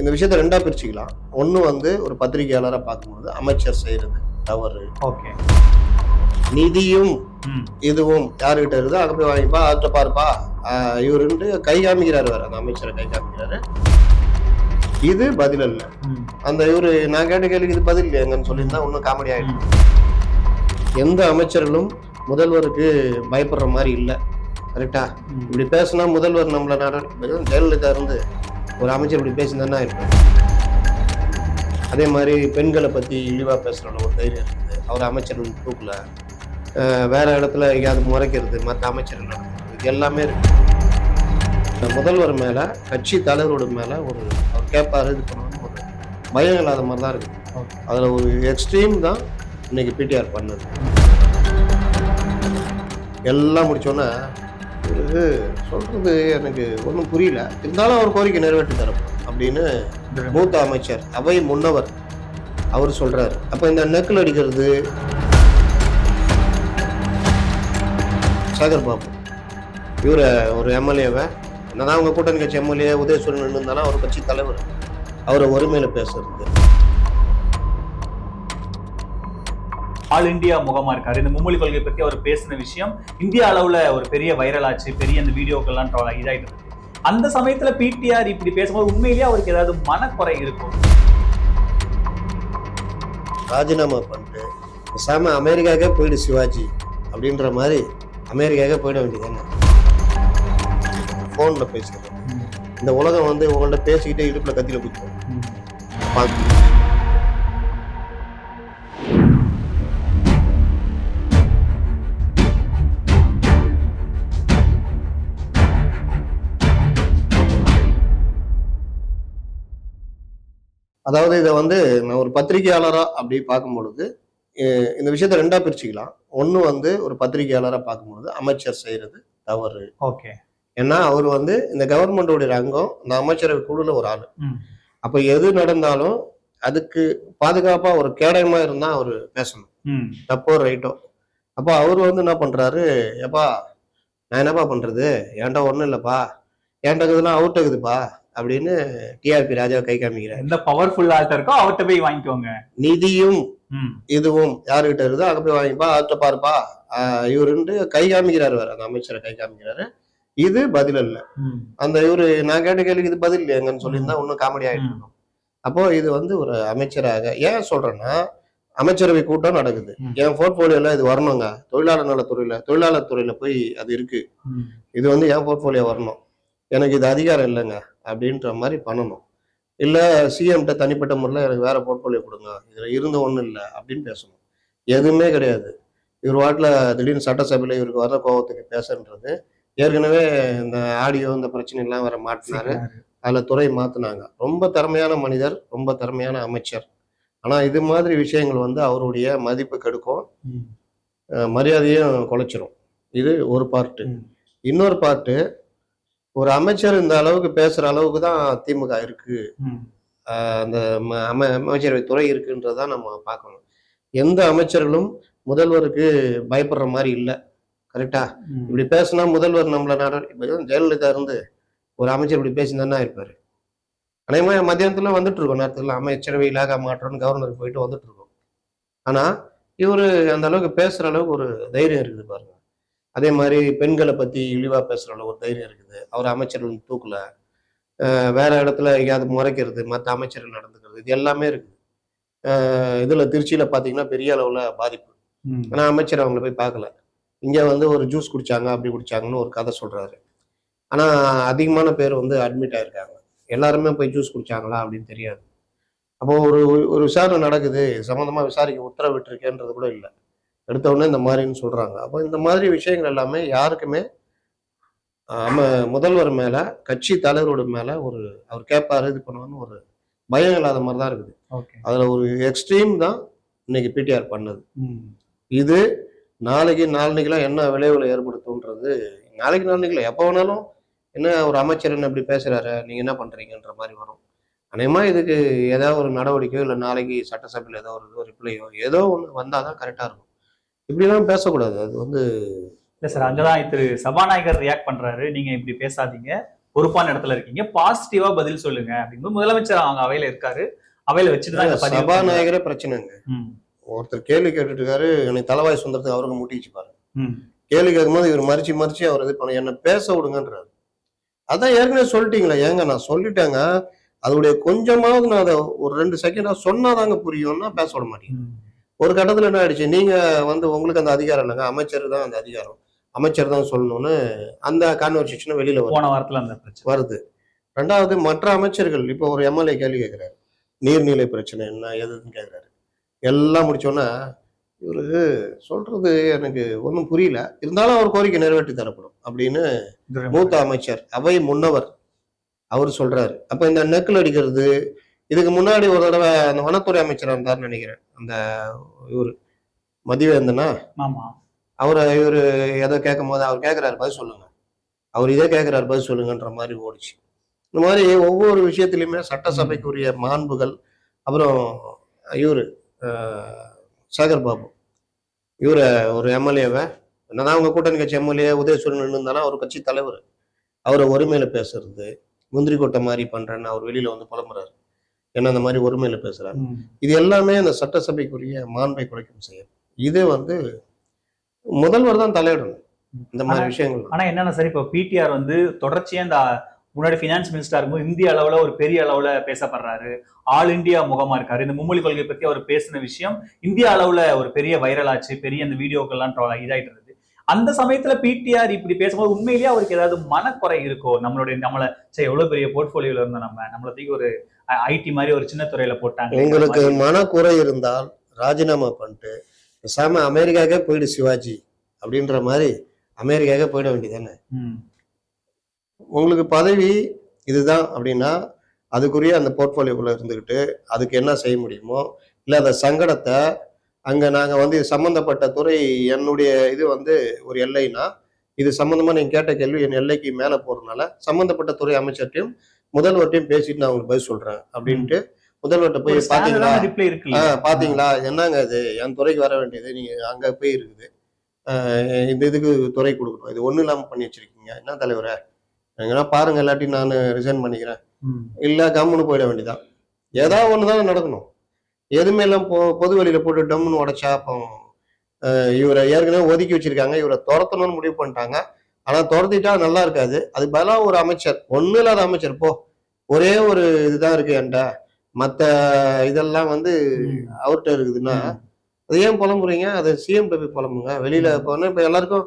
இந்த விஷயத்த ரெண்டா பிரிச்சுக்கலாம். ஒன்று வந்து ஒரு பத்திரிகையாளராக பார்க்கும்போது அமைச்சர் செய்யறது தவறு. ஓகே. நிதியும் இதுவும் யாருக்கிட்ட இருக்குதோ? அங்கே போய் வாங்கிப்பா அவர்கிட்ட பாருப்பா. இவருன்ட்டு கை காமிக்கிறாரு வேற அந்த அமைச்சரை கை காமிக்கிறாரு. இது பதில் அல்ல. அந்த இவரு நான் கேட்ட கேள்விக்கு இது பதில் இல்லையங்கன்னு சொல்லியிருந்தா இன்னும் காமெடி ஆயிடும் எந்த அமைச்சர்களும் முதல்வருக்கு பயப்படுற மாதிரி இல்லை. கரெக்டா. இப்படி பேசினா முதல்வர் நம்மள நடவடிக்கை ஜெயலலிதா இருந்து ஒரு அமைச்சர் இப்படி பேசியிருந்தானே இருப்பார் அதே மாதிரி பெண்களை பத்தி இழிவா பேசுற ஒரு தைரியம் இருக்குது. அவர் அமைச்சர்கள் தூக்கல. வேற இடத்துல எங்கேயாவது முறைக்கிறது மற்ற அமைச்சர்கள் நடக்கிறது இது எல்லாமே இருக்கு. இந்த முதல்வர் மேல கட்சி தலைவரோட மேல ஒரு அவர் கேட்பாரு இது பண்ணணும் ஒரு பயம் இல்லாத மாதிரி தான் இருக்கு. ஓகே. அதுல ஒரு எக்ஸ்ட்ரீம் தான் இன்னைக்கு பிடிஆர் பண்ணது. எல்லாம் முடிச்சோன்னே இது சொல்றது எனக்கு ஒன்றும் புரியல. இருந்தாலும் அவர் கோரிக்கை நிறைவேற்றி தரும் அப்படின்னு மூத்த அமைச்சர் அவை முன்னவர் அவர் சொல்றாரு. அப்ப இந்த நெக்கில் அடிக்கிறது சாகர் பாபு. இவரை ஒரு எம்எல்ஏவை என்னதான் அவங்க கூட்டணி கட்சி எம்எல்ஏ உதயசூரன் இருந்தாலும் அவர் கட்சி தலைவர். அவரை ஒருமையில பேசுறது. ஆல் இந்தியா முகமா இருக்காரு. இந்த மும்மொழி கொள்கை பத்தி அவர் பேசின விஷயம் இந்திய அளவுல ஒரு பெரிய வைரல் ஆச்சு பெரிய அந்த வீடியோக்கெல்லாம் இதாயிட்டு இருக்கு. அந்த சமயத்துல பிடிஆர் இப்படி பேசும்போது உண்மையிலேயே அவருக்கு ஏதாவது மனக்குறை இருக்கும்? ராஜினாமா பண்ணிட்டு பேசாம அமெரிக்காக்கே போயிடு சிவாஜி அப்படின்ற மாதிரி அமெரிக்காக்கே போயிட வேண்டியதானே ஃபோனில் பேசுறது. இந்த உலகம் வந்து உங்கள்ட்ட பேசிக்கிட்டே இடுப்புல கத்தியில குத்தும். பார்த்து அதாவது இதை வந்து நான் ஒரு பத்திரிகையாளரா அப்படி பார்க்கும் பொழுது அஹ் இந்த விஷயத்த ரெண்டா பிரிச்சுக்கலாம். ஒன்று வந்து ஒரு பத்திரிகையாளரா பார்க்கும்பொழுது அமைச்சர் செய்யறது தவறு. ஓகே. ஏன்னா அவர் வந்து இந்த கவர்மெண்டோடைய அங்கம் இந்த அமைச்சரவை குழுல ஒரு ஆள். அப்ப எது நடந்தாலும் அதுக்கு பாதுகாப்பா ஒரு கேடயமா இருந்தா அவர் பேசணும். தப்போ ரைட்டோ. அப்போ அவர் வந்து என்ன பண்றாரு ஏப்பா நான் என்னப்பா பண்றது? என்கிட்ட ஒண்ணும் இல்லப்பா. என்கிட்ட இருக்குதுன்னா அவர்கிட்ட இருக்குதுப்பா அப்படின்னு டிஆர்பி ராஜாவை கை காமிக்கிறார். எந்த பவர்ஃபுல் ஆள்கிட்ட இருக்கோ அவர்கிட்ட போய் வாங்கிக்கோங்க. நிதியும் இதுவும் யாருக்கிட்ட இருக்குதோ அங்க போய் வாங்கிப்பா அவர்கிட்ட பாருப்பா. ஆஹ் இவருன்ட்டு கை காமிக்கிறாரு வேற அந்த அமைச்சரை கை காமிக்கிறாரு. இது பதில் அல்ல. ம். அந்த இவரு நான் கேட்ட கேள்விக்கு இது பதில் இல்லையங்கன்னு சொல்லியிருந்தா இன்னும் காமெடி ஆயிட்டு இருக்கும். அப்போ இது வந்து ஒரு அமைச்சராக ஏன் சொல்றேன்னா அமைச்சரவை கூட்டம் நடக்குது. என் போர்ட்போலியோல இது வரணுங்க. தொழிலாளர் நலத்துறையில தொழிலாளர் துறையில போய் அது இருக்கு. இது வந்து என் போர்ட்போலியோ வரணும். எனக்கு இது அதிகாரம் இல்லைங்க. அப்படின்ற மாதிரி பண்ணணும். இல்ல சிஎம்கிட்ட தனிப்பட்ட முறையில் எனக்கு வேற போர்ட்போலியோ கொடுங்க. இதுல இருந்து ஒண்ணும் இல்லை அப்படின்னு பேசணும். எதுவுமே கிடையாது. இவர் வாட்டில் திடீர்னு சட்டசபையில இவருக்கு வர கோபத்துக்கு பேசுன்றது ஏற்கனவே இந்த ஆடியோ இந்த பிரச்சனை எல்லாம் வேற மாட்டினாரு. அதுல துறை மாத்துனாங்க. ரொம்ப திறமையான மனிதர் ரொம்ப திறமையான அமைச்சர். ஆனா இது மாதிரி விஷயங்கள் வந்து அவருடைய மதிப்பு கெடுக்கும். மரியாதையும் குலைச்சிரும். இது ஒரு பார்ட்டு. இன்னொரு பார்ட்டு ஒரு அமைச்சர் இந்த அளவுக்கு பேசுற அளவுக்கு தான் திமுக இருக்கு. அந்த அம அமைச்சரவை துறை இருக்குன்றதான் நம்ம பார்க்கணும். எந்த அமைச்சர்களும் முதல்வருக்கு பயப்படுற மாதிரி இல்லை. கரெக்டா. இப்படி பேசினா முதல்வர் நம்மள நடவடிக்கை ஜெயலலிதா இருந்து ஒரு அமைச்சர் இப்படி பேசியிருந்தானே இருப்பாரு. அநேகமாக மத்தியானத்துல வந்துட்டு இருக்கோம் நேரத்துல அமைச்சரவை இலாகா மாற்றம்னு கவர்னர் போயிட்டு வந்துட்டு இருக்கோம். ஆனா இவரு அந்த அளவுக்கு பேசுற அளவுக்கு ஒரு தைரியம் இருக்குது பாருங்க. அதே மாதிரி பெண்களை பத்தி இழிவா பேசுற அளவுக்கு ஒரு தைரியம் இருக்குது. அவர் அமைச்சர்கள் தூக்கல. வேற இடத்துல எங்கேயாவது முறைக்கிறது மற்ற அமைச்சர்கள் நடந்துக்கிறது இது எல்லாமே இருக்குது. இதுல திருச்சியில பாத்தீங்கன்னா பெரிய அளவுல பாதிப்பு. ம். ஆனா அமைச்சர் அவங்கள போய் பார்க்கல இங்க வந்து ஒரு ஜூஸ் குடிச்சாங்க அப்படி குடிச்சாங்கன்னு ஒரு கதை சொல்றாரு. ஆனா அதிகமான பேர் வந்து அட்மிட் ஆயிருக்காங்க. எல்லாருமே போய் ஜூஸ் குடிச்சாங்களா அப்படின்னு தெரியாது. அப்போ ஒரு ஒரு விசாரணை நடக்குது. இது சம்பந்தமா விசாரிக்க உத்தரவிட்டிருக்கேன்றது கூட இல்லை. எடுத்த உடனே இந்த மாதிரின்னு சொல்றாங்க. அப்போ இந்த மாதிரி விஷயங்கள் எல்லாமே யாருக்குமே ஆம முதல்வர் மேல கட்சி தலைவரோட மேல ஒரு அவர் கேட்பாரு இது பண்ணுவான்னு ஒரு பயம் இல்லாத மாதிரி தான் இருக்குது. அதுல ஒரு எக்ஸ்ட்ரீம் தான் இன்னைக்கு பிடிஆர் பண்ணது. இது நாளைக்கு நாளைக்கெல்லாம் என்ன விளைவுகளை ஏற்படுத்தும்ன்றது நாளைக்கு நாளைக்குல எப்போ வேணாலும் என்ன ஒரு அமைச்சர் என்ன இப்படி பேசுறாரு நீங்க என்ன பண்றீங்கன்ற மாதிரி வரும். அநேகமா இதுக்கு ஏதாவது ஒரு நடவடிக்கையோ இல்லை நாளைக்கு சட்டசபையில் ஏதோ ஒரு ரிப்ளையோ ஏதோ ஒன்று வந்தால் தான் கரெக்டாக இருக்கும். இப்படிலாம் பேசக்கூடாது. அது வந்து இல்ல சார் அங்கதான் திரு சபாநாயகர் ரியாக்ட் பண்றாரு. நீங்க இப்படி பேசாதீங்க. பொறுப்பான இடத்துல இருக்கீங்க. பாசிட்டிவா பதில் சொல்லுங்க அப்படின்னு முதலமைச்சர் அவங்க அவையில இருக்காரு. அவையில வச்சுட்டு தான். சபாநாயகரே பிரச்சனைங்க. ஒருத்தர் கேள்வி கேட்டுட்டு இருக்காரு எனக்கு தலைவாய் சுந்தரத்துக்கு அவருக்கு முட்டிச்சு பாரு கேள்வி கேட்கும்போது இவர் மறிச்சு மறிச்சு அவர் இது பண்ண என்ன பேச விடுங்கன்றாரு. அதான் ஏற்கனவே சொல்லிட்டீங்களா ஏங்க நான் சொல்லிட்டேங்க. அதோடைய கொஞ்சமாவது நான் அதை ஒரு ரெண்டு செகண்டா சொன்னாதாங்க புரியும்னா பேச விட மாட்டேங்க. ஒரு கட்டத்துல என்ன ஆயிடுச்சு? நீங்க வந்து உங்களுக்கு அந்த அதிகாரம் இல்லைங்க. அமைச்சர் தான் அந்த அதிகாரம். அமைச்சர் தான் சொல்லணும்னு அந்த கான்வர்சேஷன் வெளியில போன வாரத்துல அந்த பிரச்சனை. வருது. ரெண்டாவது மற்ற அமைச்சர்கள் இப்போ ஒரு எம்எல்ஏ கேள்வி கேட்கிறாரு. நீர்நிலை பிரச்சனை என்ன எதுன்னு கேட்கிறாரு. எல்லாம் முடிச்சோன்னா இவரு சொல்றது எனக்கு ஒன்றும் புரியல. இருந்தாலும் அவர் கோரிக்கை நிறைவேற்றி தரப்படும் அப்படின்னு மூத்த அமைச்சர் அவை முன்னவர் அவர் சொல்றாரு. அப்ப இந்த நெக்கில் அடிக்கிறது இதுக்கு முன்னாடி ஒரு தடவை அந்த வனத்துறை அமைச்சர் இருந்தார்னு நினைக்கிறேன். அந்த இவர். மதிவேந்தனா? அவர் இவர் ஏதோ கேட்கும் போது அவர் கேட்குறாரு பதில் சொல்லுங்க. அவர் இதே கேட்குறாரு பதில் சொல்லுங்கன்ற மாதிரி ஓடிச்சு. இந்த மாதிரி ஒவ்வொரு விஷயத்திலையுமே சட்டசபைக்குரிய மாண்புகள் அப்புறம் இவர் சேகர் பாபு. இவரை ஒரு எம்எல்ஏவை என்னதான் அவங்க கூட்டணி கட்சி எம்எல்ஏ உதயசூரன் இருந்தாலும் அவர் கட்சி தலைவர். அவரை ஒருமையில பேசுறது முந்திரி கொட்டை மாதிரி பண்றேன்னு அவர் வெளியில வந்து புலம்புறாரு. ஏன்னா அந்த மாதிரி ஒருமையில பேசுறாரு. ம். இது எல்லாமே அந்த சட்டசபைக்குரிய மாண்பை குறைக்கும் செயல். இது வந்து முதல்வர் தான் தலையிடணும். இந்த மாதிரி விஷயங்கள். ஆனா என்னன்னா சார் இப்போ பிடிஆர் வந்து தொடர்ச்சியா இந்த முன்னாடி பினான்ஸ் மினிஸ்டர் இருக்கும்போது இந்திய அளவுல ஒரு பெரிய அளவுல பேசப்படுறாரு. ஆல் இந்தியா முகமா இருக்காரு. இந்த மும்மொழி கொள்கை பத்தி அவர் பேசின விஷயம் இந்திய அளவுல ஒரு பெரிய வைரல் ஆச்சு. பெரிய அந்த வீடியோக்கள்லாம் இதாயிட்டு இருந்தது. அந்த சமயத்துல பிடிஆர் இப்படி பேசும்போது உண்மையிலேயே அவருக்கு ஏதாவது மனக்குறை இருக்கோ? நம்மளுடைய நம்மள சரி எவ்வளவு பெரிய போர்ட்போலியோல இருந்தோம் நம்ம நம்மள தூக்கி ஒரு ஐடி மாதிரி ஒரு சின்ன துறையில போட்டாங்க. உங்களுக்கு மனக்குறை இருந்தால் ராஜினாமா பண்ணிட்டு பேசாம அமெரிக்காக்கே போயிடு சிவாஜி அப்படின்ற மாதிரி அமெரிக்காக்கே போயிட வேண்டியதானே உங்களுக்கு பதவி இதுதான் அப்படின்னா அதுக்குரிய அந்த போர்ட்ஃபோலியோக்குள்ள இருந்துக்கிட்டு அதுக்கு என்ன செய்ய முடியுமோ இல்லை அந்த சங்கடத்தை அங்கே நாங்கள் வந்து இது சம்மந்தப்பட்ட துறை என்னுடைய இது வந்து ஒரு எல்லைனா இது சம்மந்தமாக நீங்கள் கேட்ட கேள்வி என் எல்லைக்கு மேலே போகிறதுனால சம்மந்தப்பட்ட துறை அமைச்சர்ட்டையும் முதல்வர்ட்டையும் பேசிட்டு நான் உங்களுக்கு பதில் சொல்கிறேன் அப்படின்ட்டு முதல்வர்கிட்ட போய் பார்த்தீங்களா ஆ இருக்குல்ல? பாத்தீங்களா? என்னங்க இது? என் துறைக்கு வர வேண்டியது நீங்க அங்க போய் இருக்குது. இந்த இதுக்கு துறை கொடுக்கணும். இது ஒண்ணும் இல்லாம பண்ணி வச்சிருக்கீங்க. என்ன தலைவரே? எங்கன்னா பாருங்க இல்லாட்டி நான் ரிசைன் பண்ணிக்கிறேன். இல்ல கம்முன்னு போயிட வேண்டியதான் ஏதாவது ஒண்ணுதான் நடக்கணும். எதுவுமே எல்லாம் பொ பொது வெளியில போட்டு டம்முன்னு உடைச்சா அப்போ இவரை ஏற்கனவே ஒதுக்கி வச்சிருக்காங்க இவரை துரத்தணும்னு முடிவு பண்ணிட்டாங்க. ஆனா துரத்திட்டா நல்லா இருக்காது. அது பதிலா ஒரு அமைச்சர் ஒண்ணும் இல்லாத அமைச்சர் போ ஒரே ஒரு இதுதான் இருக்கு என்கிட்ட. மத்த இதெல்லாம் வந்து அவர்கிட்ட இருக்குதுன்னா. அது ஏன் புலம்புறீங்க? அதை சிஎம் போய் புலம்புங்க. வெளியில போனா இப்ப எல்லாருக்கும்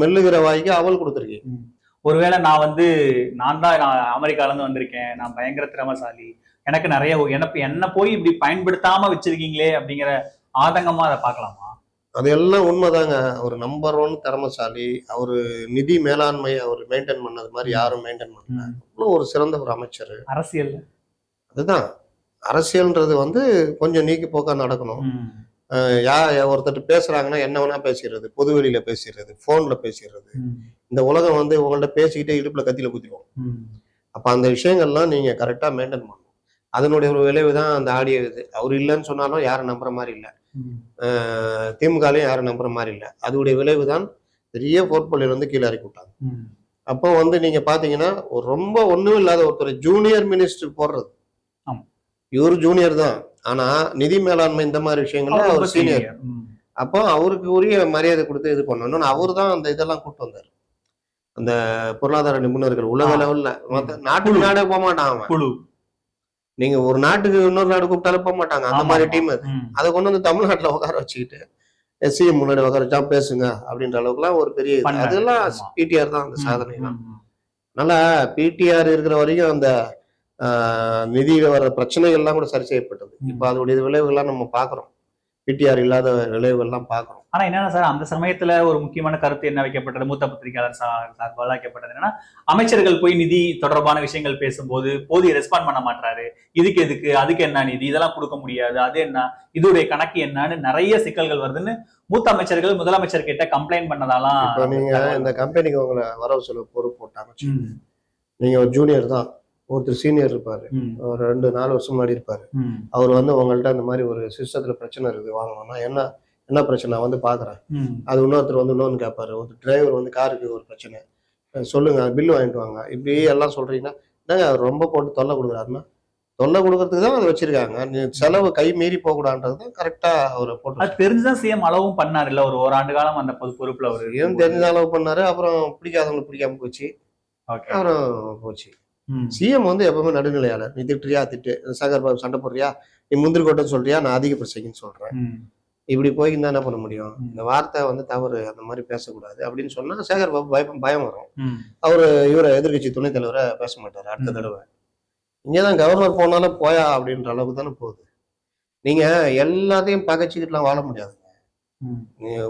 மெல்லுகிற வாய்க்கு அவல் கொடுத்துருக்கீங்க ஒருவேளை நான் வந்து நான் தான் நான் அமெரிக்கால இருந்து வந்திருக்கேன். நான் பயங்கர திறமசாலி. எனக்கு நிறைய எனக்கு என்ன போய் இப்படி பயன்படுத்தாம வச்சிருக்கீங்களே அப்படிங்கிற ஆதங்கமா அதை பார்க்கலாமா? அது எல்லாம் உண்மைதாங்க. அவர் நம்பர் ஒன் திறமசாலி. அவரு நிதி மேலாண்மை அவர் மெயின்டைன் பண்ணது மாதிரி யாரும் மெயின்டைன் பண்ணல. அவ்வளவு ஒரு சிறந்த ஒரு அமைச்சர். அரசியல் அதுதான். அரசியல்ன்றது வந்து கொஞ்சம் நீக்கி போக்கா நடக்கணும். யா ஒருத்தர் பேசுறாங்கன்னா என்ன வேணா பேசிடுறது. பொது வெளியில பேசிடுறது. போன்ல பேசிடுறது. இந்த உலகம் வந்து உங்கள்ட்ட பேசிக்கிட்டே இடுப்புல கத்தியில குத்திடுவோம் அப்ப அந்த விஷயங்கள்லாம் நீங்க கரெக்டா மெயின்டைன் பண்ணணும். அதனுடைய ஒரு விளைவு தான் அந்த ஆடியோ இது. அவர் இல்லைன்னு சொன்னாலும் யாரும் நம்புற மாதிரி இல்லை. திமுகலையும் யாரும் நம்புற மாதிரி இல்லை. அதோடைய விளைவு தான் பெரிய போர்ட்போலியோ வந்து கீழே இறக்கி விட்டாங்க. அப்போ வந்து நீங்க பாத்தீங்கன்னா ஒரு ரொம்ப ஒண்ணும் இல்லாத ஒருத்தர் ஜூனியர் மினிஸ்டர் போடுறது. இவர் ஜூனியர் தான். ஆனா நிதி மேலாண்மை இந்த மாதிரி விஷயங்கள்ல அவர் சீனியர் அப்போ அவருக்கு உரிய மரியாதை கொடுத்து இது பண்ணணும். அவர் தான் அந்த இதெல்லாம் கூட்டு வந்தார். அந்த பொருளாதார நிபுணர்கள் உலக. லெவல்ல குழு. நாடே போக மாட்டான் அவன். நீங்க ஒரு நாட்டுக்கு இன்னொரு நாடு கூப்பிட்டாலும் போக மாட்டாங்க அந்த மாதிரி. டீம் அது. அதை கொண்டு வந்து தமிழ்நாட்டுல உட்கார வச்சுக்கிட்டு எஸ்சிஎம் முன்னாடி உட்கார வச்சா பேசுங்க அப்படின்ற அளவுக்குலாம் ஒரு பெரிய. அதெல்லாம். பிடிஆர் தான் அந்த சாதனை தான். அதனால பிடிஆர் இருக்கிற வரைக்கும் அந்த ஆஹ், நிதியில வர பிரச்சனைகள்லாம் கூட சரி செய்யப்பட்டது. இப்போ அதோடைய விளைவுகள்லாம் நம்ம பாக்குறோம் பிடிஆர் இல்லாத விளைவுகள்லாம் பாக்குறோம் ஆனா என்னன்னா சார் அந்த சமயத்துல ஒரு முக்கியமான கருத்து என்ன வைக்கப்பட்டது? மூத்த பத்திரிகையாளர் சார்பாக வைக்கப்பட்டது என்னன்னா அமைச்சர்கள் போய் நிதி தொடர்பான விஷயங்கள் பேசும்போது போதிய ரெஸ்பாண்ட் பண்ண மாட்டாரு இதுக்கு எதுக்கு? அதுக்கு என்ன நிதி? இதெல்லாம் கொடுக்க முடியாது. அது என்ன? இதோடைய கணக்கு என்னன்னு நிறைய சிக்கல்கள் வருதுன்னு மூத்த அமைச்சர்கள் முதலமைச்சர் கிட்ட கம்ப்ளைண்ட் பண்ணதாலாம் நீங்க இந்த கம்பெனிக்கு உங்களை வரவு செலவு பொறுப்பு போட்டாங்க நீங்க ஒரு ஜூனியர் தான். ஒருத்தர் சீனியர் இருப்பாரு. ஒரு ரெண்டு நாலு வருஷம் முன்னாடி இருப்பாரு. அவர் வந்து உங்கள்ட்ட அந்த மாதிரி ஒரு சிஸ்டத்துல பிரச்சனை இருக்குது வாங்கணும்னா என்ன என்ன பிரச்சனை? நான் வந்து பாக்குறேன். அது இன்னொருத்தர் வந்து இன்னொன்று கேட்பாரு ஒரு டிரைவர் வந்து காருக்கு ஒரு பிரச்சனை. சொல்லுங்க பில்லு வாங்கிட்டு வாங்க. இப்படி எல்லாம் சொல்றீங்கன்னா என்னங்க அவர் ரொம்ப போட்டு தொல்லை கொடுக்குறாருன்னா? தொல்லை கொடுக்கறதுக்கு தான் அதை வச்சிருக்காங்க. செலவு கை மீறி போகக்கூடாதுன்றது தான் கரெக்டா அவர் போட்டு அது தெரிஞ்சுதான் சிஎம் அளவும் பண்ணாரு. இல்ல ஒரு ஓராண்டு காலம் அந்த பொது பொறுப்புல அவரு ஏன் தெரிஞ்ச அளவு பண்ணாரு? அப்புறம் பிடிக்காதவங்களுக்கு பிடிக்காம போச்சு. அப்புறம் போச்சு. சிஎம் வந்து எப்பவுமே நடுநிலையாளர். நீ திட்டுறியா? திட்டு. சாகர் பாபு சண்டை போடுறியா? நீ முந்திரி கொட்டைன்னு சொல்றியா? நான் அதிக பிரச்சனைன்னு சொல்றேன். இப்படி போய் என்ன பண்ண முடியும். இந்த வார்த்தை வந்து தவறு அந்த மாதிரி பேசக்கூடாது அப்படின்னு சொன்னா சேகர் பாபு பயம் பயம் வரும். அவரு இவரை எதிர்க்கட்சி துணைத் தலைவரை பேச மாட்டாரு அடுத்த. தடவை. இங்கதான் கவர்னர் போனாலும் போயா அப்படின்ற அளவுக்கு தானே போகுது. நீங்க எல்லாத்தையும் பகைச்சிக்கிட்டுலாம் வாழ முடியாது நீங்க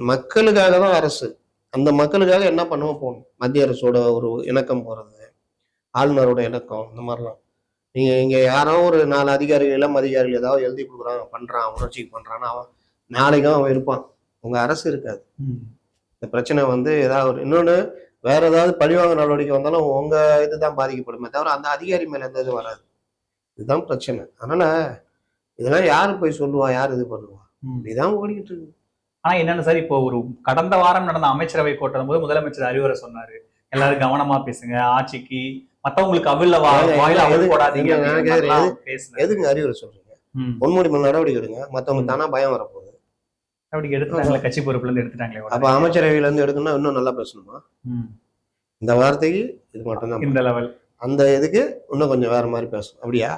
மக்களுக்காக தான் அரசு. அந்த மக்களுக்காக என்ன பண்ணுவோம் போகணும்? மத்திய அரசோட ஒரு இணக்கம் போறது ஆளுநரோட இணக்கம் இந்த மாதிரிலாம். நீங்க இங்க யாரோ ஒரு நாலு அதிகாரிகள் இளம் அதிகாரிகள் ஏதாவது எழுதி கொடுக்குறான் பண்றான் உணர்ச்சிக்கு பண்றான்னு அவன் நாளைக்கும் அவன் இருப்பான். உங்க அரசு இருக்காது. இந்த பிரச்சனை வந்து ஏதாவது ஒரு இன்னொன்று வேற ஏதாவது பழிவாங்க நடவடிக்கை வந்தாலும் உங்க இதுதான் பாதிக்கப்படுமே தவிர அந்த அதிகாரி மேல எந்த இதுவும் வராது. இதுதான் பிரச்சனை. அதனால இதெல்லாம் யாரு போய் சொல்லுவா யார் இது பண்ணுவா? இதுதான் ஓடிக்கிட்டு இருக்கு. ஆனா என்னன்னு சார் இப்போ ஒரு கடந்த வாரம் நடந்த அமைச்சரவை கூட்டம் போது முதலமைச்சர் அறிவுரை சொன்னாரு. எல்லாரும் கவனமா பேசுங்க ஆட்சிக்கு மத்தவங்களுக்கு அவில்ல வாயில போடாதீங்க. எதுங்க அறிவுரை சொல்றீங்க? ம். பொன்முடி மேல் நடவடிக்கை எடுங்க. மத்தவங்க தானா பயம் வரப்போகுது. அப்படி எடுத்துட்டாங்களே கட்சி பொறுப்புல இருந்து எடுத்துட்டாங்களே அப்ப. அமைச்சரவையில இருந்து எடுக்கணும்னா இன்னும் நல்லா பேசணுமா. இந்த வார்த்தைக்கு இது மட்டும்தான் இந்த லெவல் அந்த இதுக்கு இன்னும் கொஞ்சம் வேற மாதிரி பேசணும். அப்படியா?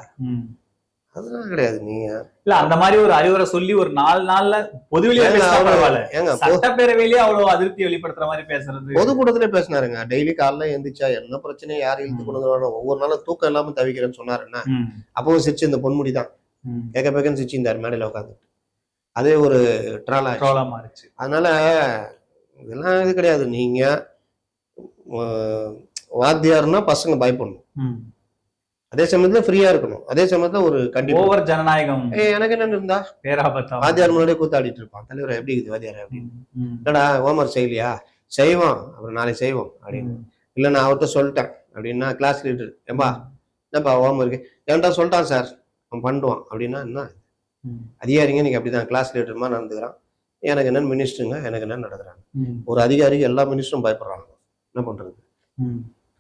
அதெல்லாம் கிடையாது நீங்க இல்ல அந்த மாதிரி ஒரு அறிவுரை சொல்லி ஒரு நாலு நாள்ல அவரு- பரவாயில்ல. ஏங்க சட்டப்பேரவையிலேயே அவ்வளவு அதிருப்தி வெளிப்படுத்துற மாதிரி பேசுறது. பொதுக்கூட்டத்திலே பேசினாருங்க. டெய்லி காலைல எந்திரிச்சா என்ன பிரச்சனையும் யார் இழுத்து கொண்டு ஒவ்வொரு நாளும் தூக்கம் இல்லாம தவிக்கிறேன்னு சொன்னாரு என்ன? ம். அப்பவும் சிரிச்சு இந்த பொன்முடி தான். கேட்க பேக்கன்னு சிரிச்சு இந்த மேடையில உட்காந்து அதே ஒரு ட்ராலா ட்ரோலா மாறிச்சு. அதனால இதெல்லாம் இது கிடையாது. நீங்க வாத்தியார்னா பசங்க பயப்படணும். அதே சமயத்துல ஃப்ரீயா இருக்கணும். அதே சமயத்துல ஒரு கண்டிப்பா ஓவர் ஜனநாயகம். எனக்கு என்ன இருந்தா? பேராபத்தம் வாத்தியார் முன்னாடியே கூத்தாடிட்டு இருப்பான். தலைவர் எப்படி இருக்குது வாத்தியார் அப்படின்னு. இல்லடா ஹோம்ஒர்க் செய்யலையா? செய்வோம் அப்புறம் நாளைக்கு செய்வோம் அப்படின்னு. இல்ல நான் அவர்கிட்ட சொல்லிட்டேன். அப்படின்னா கிளாஸ் லீடர் ஏம்பா என்னப்பா ஹோம்ஒர்க்? ஏன்டா சொல்லிட்டான் சார் அவன் பண்ணுவான். அப்படின்னா என்ன. அதிகாரிங்க நீங்க அப்படிதான். கிளாஸ் லீடர் மாதிரி நடந்துக்கிறான். எனக்கு என்னன்னு மினிஸ்டருங்க எனக்கு என்ன நடக்கிறாங்க. ஒரு அதிகாரிக்கு எல்லா மினிஸ்டரும் பயப்படுறாங்க. என்ன பண்றது?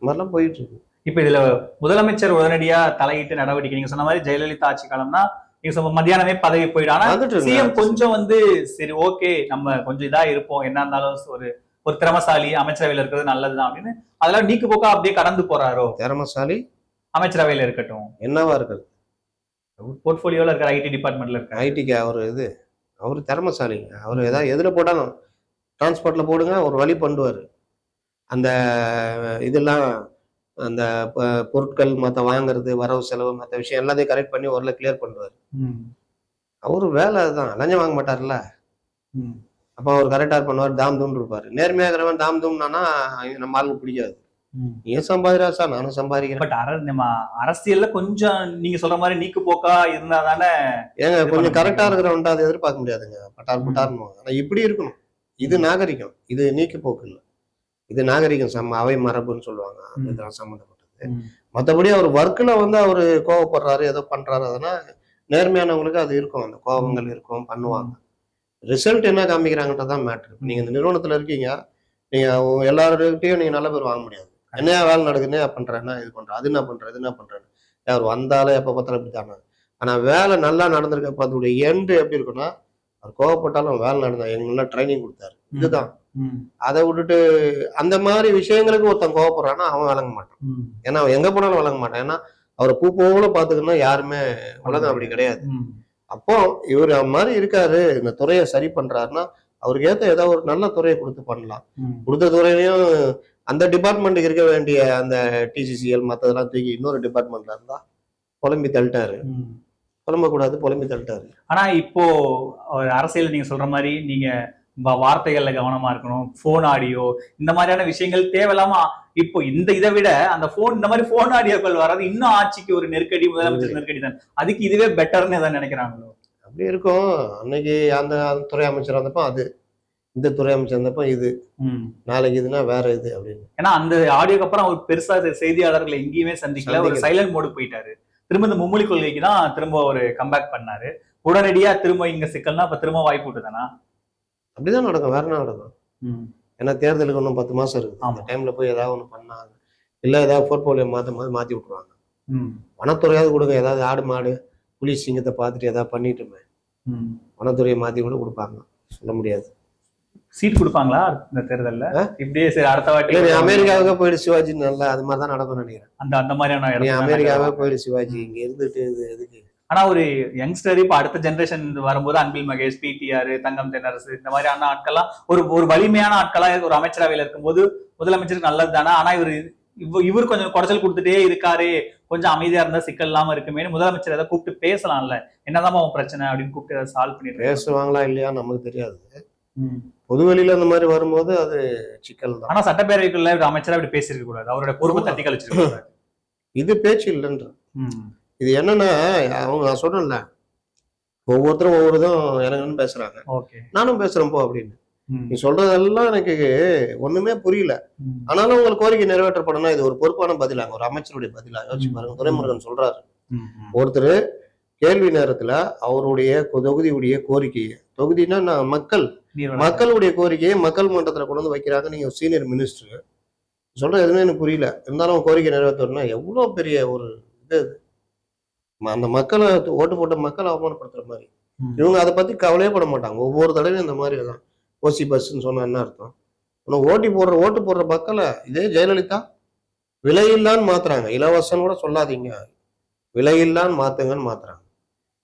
மாதிரிலாம் போயிட்டு இருக்கு. இப்ப இதுல முதலமைச்சர் உடனடியா தலையிட்டு நடவடிக்கை. நீங்க சொன்ன மாதிரி ஜெயலலிதா ஆட்சி காலம்னா நீங்க சொன்ன மத்தியானமே பதவி வந்துட்டு சிஎம். கொஞ்சம் வந்து சரி ஓகே நம்ம கொஞ்சம் இதா இருப்போம். என்ன இருந்தாலும் ஒரு ஒரு திறமசாலி அமைச்சரவையில இருக்கிறது நல்லதுதான் அப்படின்னு. அதெல்லாம் நீக்கு போக்கா அப்படியே கடந்து போறாரோ? திறமசாலி? அமைச்சரவையில இருக்கட்டும். என்னவா இருக்குது? போர்ட்போலியோல இருக்கிற ஐடி டிபார்ட்மெண்ட்ல இருக்க. ஐடிக்கு அவர் இது அவர் திறமசாலிங்க. அவர் ஏதாவது எதில் போட்டாலும் டிரான்ஸ்போர்ட்ல போடுங்க ஒரு வழி பண்ணுவார். அந்த இதெல்லாம் அந்த பொருட்கள் மற்ற வாங்குறது வரவு செலவு மற்ற விஷயம் எல்லாத்தையும் கரெக்ட் பண்ணி ஓரளவு கிளியர் பண்ணுவார் அவர் வேலை அதுதான். லஞ்சம் வாங்க மாட்டார்ல. அப்போ அவர் கரெக்டாக பண்ணுவார் தாம் தூம் இருப்பார். நேர்மையாக இருக்கிறவன் தாம் தூம்னானா நம்ம ஆளுக்கு பிடிக்காது. நீ சம்பாதிரா சார்? நானும் சம்பாதிக்கிறேன். பட் அர நம்ம அரசியல்ல கொஞ்சம் நீங்க சொல்ற மாதிரி நீக்கு போக்கா இருந்தா தானே ஏங்க கொஞ்சம் முடியும். இருக்கிறவன்ட்டு அதை எதிர்பார்க்க முடியாதுங்க. பட்டார் பட்டார்னு ஆனா இப்படி இருக்கணும். இது நாகரிகம். இது நீக்கி போக்கு இல்லை இது நாகரிகம் சம அவை மரபுன்னு சொல்லுவாங்க. ம். அதுதான் சம்மந்தப்பட்டது. மற்றபடி அவர் ஒர்க்கில் வந்து அவர் கோவப்படுறாரு ஏதோ பண்றாரு அதெல்லாம் நேர்மையானவங்களுக்கு அது இருக்கும். அந்த கோபங்கள் இருக்கும் பண்ணுவாங்க. ரிசல்ட் என்ன காமிக்கிறாங்கன்றதான் மேட்ரு நீங்க இந்த நிறுவனத்துல இருக்கீங்க நீங்க உங்க எல்லாருக்கிட்டையும் நீங்க நல்ல பேர் வாங்க முடியாது. என்ன வேலை நடக்குது என்ன என்ன இது பண்றேன் அது என்ன பண்றேன் இது என்ன பண்றேன் அவர் வந்தாலே எப்ப பார்த்தாலும் இப்படி தானே. ஆனா வேலை நல்லா நடந்திருக்க அதோடைய எண்டு எப்படி இருக்குன்னா அவர் கோவப்பட்டாலும் வேலை நடந்தா எங்களுக்கு ட்ரைனிங் கொடுத்தாரு. இதுதான். அதை விட்டுட்டு அந்த மாதிரி விஷயங்களுக்கு ஒருத்தன் கோவப்படுறான்னா அவன் விளங்க மாட்டான். ஏன்னா அவன் எங்க போனாலும் விளங்க மாட்டான். ஏன்னா அவரை பூ போல பாத்துக்கணும்னா யாருமே உலகம் அப்படி கிடையாது. அப்போ இவர் அந்த மாதிரி இருக்காரு இந்த துறையை சரி பண்றாருன்னா அவருக்கு ஏத்த ஏதாவது ஒரு நல்ல துறையை கொடுத்து பண்ணலாம். கொடுத்த துறையிலையும் அந்த டிபார்ட்மெண்ட்டுக்கு இருக்க வேண்டிய அந்த டிசிசிஎல் மற்றதெல்லாம் தூக்கி இன்னொரு டிபார்ட்மெண்ட்ல இருந்தா புலம்பி தள்ளிட்டாரு. புலம்பக்கூடாது புலம்பி தள்ளிட்டாரு. ஆனா இப்போ அரசியல் நீங்க சொல்ற மாதிரி நீங்க வார்த்தைகள்ல கவனமா இருக்கணும். போன் ஆடியோ இந்த மாதிரியான விஷயங்கள் தேவையில்லாம இப்போ இந்த இதை விட அந்த போன் இந்த மாதிரி போன் ஆடியோக்கள் வர்றது இன்னும் ஆட்சிக்கு ஒரு நெருக்கடி முதலமைச்சர் நெருக்கடி. தான் அதுக்கு இதுவே பெட்டர்னு எதாவது நினைக்கிறாங்களோ? அப்படி இருக்கும். அன்னைக்கு அந்த துறை அமைச்சர் வந்தப்போ அது. இந்த துறை அமைச்சர் வந்தப்போ இது. நாளைக்கு இதுனா வேற இது அப்படின்னு. ஏன்னா அந்த ஆடியோக்கு அப்புறம் அவர் பெருசா செய்தியாளர்களை எங்கேயுமே சந்திக்கல. ஒரு. சைலண்ட் மோடு போயிட்டாரு. திரும்ப இந்த மும்மொழி கொள்கைக்கு தான் திரும்ப ஒரு கம்பேக் பண்ணாரு. உடனடியா திரும்ப இங்க சிக்கல்னா அப்ப திரும்ப வாய்ப்பு விட்டுதானா அப்படிதான் நடக்கும். வேற என்ன நடக்கும்? ஏன்னா தேர்தலுக்கு இன்னும் பத்து மாசம் இருக்குது அந்த. டைம்ல போய் ஏதாவது ஒன்று பண்ணாங்க இல்லை ஏதாவது போர்ட்போலியோ மாற்றும் போது மாற்றி விட்ருவாங்க ம், வனத்துறையாவது கொடுங்க. ஏதாவது ஆடு மாடு புலி சிங்கத்தை பார்த்துட்டு ஏதாவது பண்ணிட்டுமே. வனத்துறையை மாற்றி கூட கொடுப்பாங்க. சொல்ல முடியாது. சீட் கொடுப்பாங்களா இந்த தேர்தல்ல? இப்படியே சரி அடுத்த நீ வாட்டி அமெரிக்காவுக்கு போயிடு சிவாஜி நல்லா அது மாதிரி தான் நடக்கும்னு நினைக்கிறேன். அந்த அந்த மாதிரியான நீ அமெரிக்காவே போயிடு சிவாஜி. இங்க இருந்துட்டு இது எதுக்கு? ஆனா ஒரு யங்ஸ்டர் இப்ப அடுத்த ஜெனரேஷன் வரும்போது அன்பில் மகேஷ் பிடிஆர் தங்கம் தென்னரசு இந்த மாதிரியான ஆட்கள்லாம் ஒரு ஒரு வலிமையான ஆட்களா ஒரு அமைச்சரவையில இருக்கும்போது முதலமைச்சருக்கு நல்லது தானே ஆனா இவர் இவ- இவர் கொஞ்சம் குடைச்சல் கொடுத்துட்டே இருக்காரு கொஞ்சம் அமைதியா இருந்தா சிக்கல் இல்லாம இருக்குமே முதலமைச்சர் ஏதாவது கூப்பிட்டு பேசலாம்ல? என்னதான் உன் பிரச்சனை அப்படின்னு கூப்பிட்டு சால்வ் பண்ணிட்டு பேசுவாங்களா இல்லையா நமக்கு தெரியாது. பொதுவெளியில அந்த மாதிரி வரும்போது அது சிக்கல் தான். ஆனா சட்டப்பேரவைக்குள்ள அமைச்சரா இப்படி பேசியிருக்க கூடாது. அவரோட பொறுப்பை தட்டி கழிச்சிருக்க இது பேச்சு இல்லைன்ற. இது என்னன்னா அவங்க நான் சொல்றேன்ல ஒவ்வொருத்தரும் ஒவ்வொரு இதும் எனக்குன்னு பேசுறாங்க. நானும் பேசுறேன் போ அப்படின்னு. நீ சொல்றதெல்லாம் எனக்கு ஒண்ணுமே புரியல. ஆனாலும் உங்களுக்கு கோரிக்கை நிறைவேற்றப்படணும் இது ஒரு பொறுப்பான பதிலாங்க ஒரு அமைச்சருடைய பதிலா யோசிச்சு பாருங்க. துரைமுருகன் சொல்றாரு. ஒருத்தர் கேள்வி நேரத்துல அவருடைய தொகுதியுடைய கோரிக்கையை தொகுதினா நான் மக்கள் மக்களுடைய கோரிக்கையை மக்கள் மன்றத்துல கொண்டு வந்து வைக்கிறாங்க நீங்க சீனியர் மினிஸ்டர் சொல்ற எதுவுமே எனக்கு புரியல. இருந்தாலும் கோரிக்கை நிறைவேற்றணும்னா எவ்வளவு பெரிய ஒரு இது அந்த மக்களை ஓட்டு போட்ட மக்களை அவமானப்படுத்துற மாதிரி. இவங்க அதை பத்தி கவலையே பட மாட்டாங்க. ஒவ்வொரு தடவையும் இந்த மாதிரி தான். ஓசி பஸ்ன்னு சொன்னா என்ன அர்த்தம்? ஆனா ஓட்டி போடுற ஓட்டு போடுற மக்களை இதே ஜெயலலிதா விலையில்லான்னு மாத்துறாங்க. இலவசம் கூட சொல்லாதீங்க. விலையில்லான்னு மாத்துங்கன்னு மாத்துறாங்க.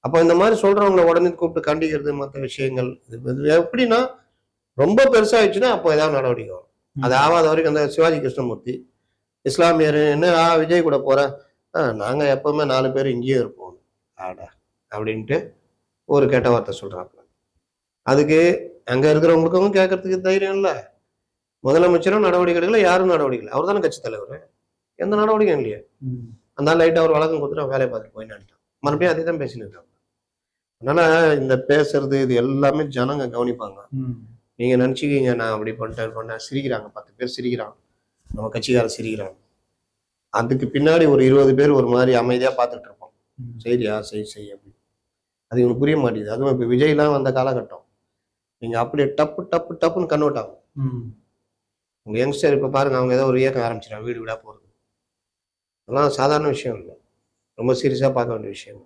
அப்ப இந்த மாதிரி சொல்றவங்கள உடனே கூப்பிட்டு கண்டிக்கிறது மற்ற விஷயங்கள் இது எப்படின்னா ரொம்ப பெருசாயிடுச்சுன்னா அப்போ ஏதாவது நடவடிக்கை வரும். அது ஆகாத வரைக்கும் அந்த சிவாஜி கிருஷ்ணமூர்த்தி இஸ்லாமியர் என்ன ஆ விஜய் கூட போறேன். ஆ நாங்க எப்பவுமே நாலு பேர் இங்கேயே இருப்போம். ஆடா அப்படின்ட்டு ஒரு கெட்ட வார்த்தை சொல்றாங்க அதுக்கு அங்க இருக்கிறவங்களுக்கும் கேட்கறதுக்கு தைரியம் இல்லை. முதலமைச்சரும் நடவடிக்கை எடுக்கல யாரும் நடவடிக்கை அவர் தானே கட்சி தலைவர். எந்த நடவடிக்கையும் இல்லையே. அந்த லைட்டாக அவர் வழக்கம் கொடுத்துட்டு அவன் வேலையை பார்த்துட்டு போயிட்டான் மறுபடியும் அதே தான் பேசின்னு இருக்காங்க. அதனால இந்த பேசுறது இது எல்லாமே ஜனங்க கவனிப்பாங்க. நீங்க நினைச்சுக்கீங்க நான் அப்படி பண்ணிட்டேன் பண்ணேன் சிரிக்கிறாங்க பத்து பேர் சிரிக்கிறாங்க. நம்ம கட்சிக்காரர் சிரிக்கிறாங்க அதுக்கு பின்னாடி ஒரு இருபது பேர் ஒரு மாதிரி அமைதியா பார்த்துட்டு இருப்போம். சரியா? செய் செய் அப்படி. அது இவனுக்கு புரிய மாட்டேங்குது. அதுவும் இப்போ விஜய்லாம் வந்த காலகட்டம். நீங்க அப்படியே டப்பு டப்பு டப்புன்னு கன்வெர்ட் ஆகும் ம். உங்க யங்ஸ்டர் இப்போ பாருங்க அவங்க ஏதோ ஒரு இயக்கம் ஆரம்பிச்சிடாங்க வீடு வீடா போறது. அதெல்லாம் சாதாரண விஷயம் இல்லை. ரொம்ப சீரியஸா பார்க்க வேண்டிய விஷயம்.